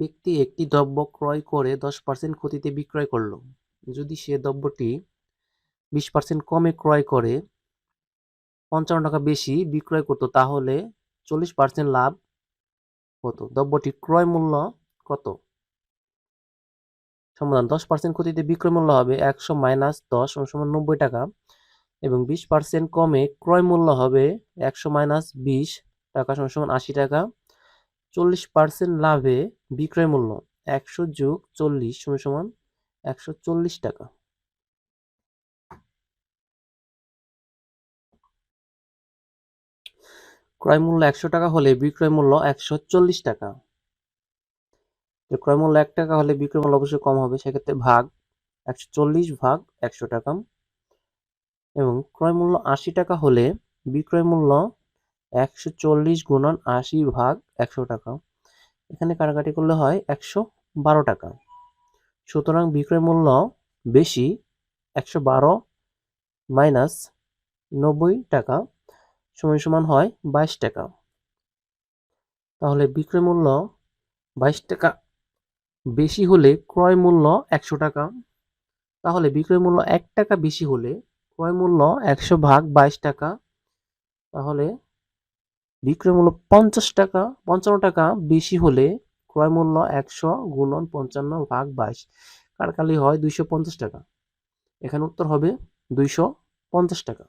ব্যক্তি একটি দ্রব্য ক্রয় করে দশ পার্সেন্ট ক্ষতিতে বিক্রয় করল। যদি সে দ্রব্যটি বিশ পার্সেন্ট কমে ক্রয় করে পঞ্চান্ন টাকা বেশি বিক্রয় করতো, তাহলে চল্লিশ পার্সেন্ট লাভ হতো। দ্রব্যটির ক্রয় মূল্য কত? সমাধান, দশ পার্সেন্ট ক্ষতিতে বিক্রয় মূল্য হবে একশো মাইনাস দশ সমান নব্বই টাকা এবং বিশ পার্সেন্ট কমে ক্রয় মূল্য হবে একশো মাইনাস বিশ টাকা সমান আশি টাকা। চল্লিশ পার্সেন্ট লাভে বিক্রয় মূল্য একশো যোগ চল্লিশ সমান সমান একশো চল্লিশ টাকা। ক্রয় মূল্য একশো টাকা হলে বিক্রয় মূল্য একশো চল্লিশ টাকা। তো ক্রয় মূল্য এক টাকা হলে বিক্রয় মূল্য অবশ্যই কম হবে, সেক্ষেত্রে ভাগ একশো চল্লিশ ভাগ একশো টাকা এবং ক্রয় মূল্য আশি টাকা হলে বিক্রয় মূল্য একশো চল্লিশ গুণন আশি ভাগ একশো টাকা। এখানে কাটাকাটি করলে হয় একশো বারো টাকা। সুতরাং বিক্রয় মূল্য বেশি একশো বারো মাইনাস নব্বই টাকা সমান সমান হয় বাইশ টাকা। তাহলে বিক্রয় মূল্য বাইশ টাকা। বেশি হলে ক্রয় মূল্য একশো টাকা। তাহলে বিক্রয় মূল্য এক টাকা বেশি হলে ক্রয় মূল্য একশো ভাগ বাইশ টাকা। তাহলে বিক্রয় মূল্য পঞ্চাশ টাকা, পঞ্চান্ন টাকা বেশি হলে ক্রয় মূল্য একশো গুণন পঞ্চান্ন ভাগ বাইশ। কারকালি হয় দুইশো পঞ্চাশ টাকা? এখানে উত্তর হবে দুইশো পঞ্চাশ টাকা।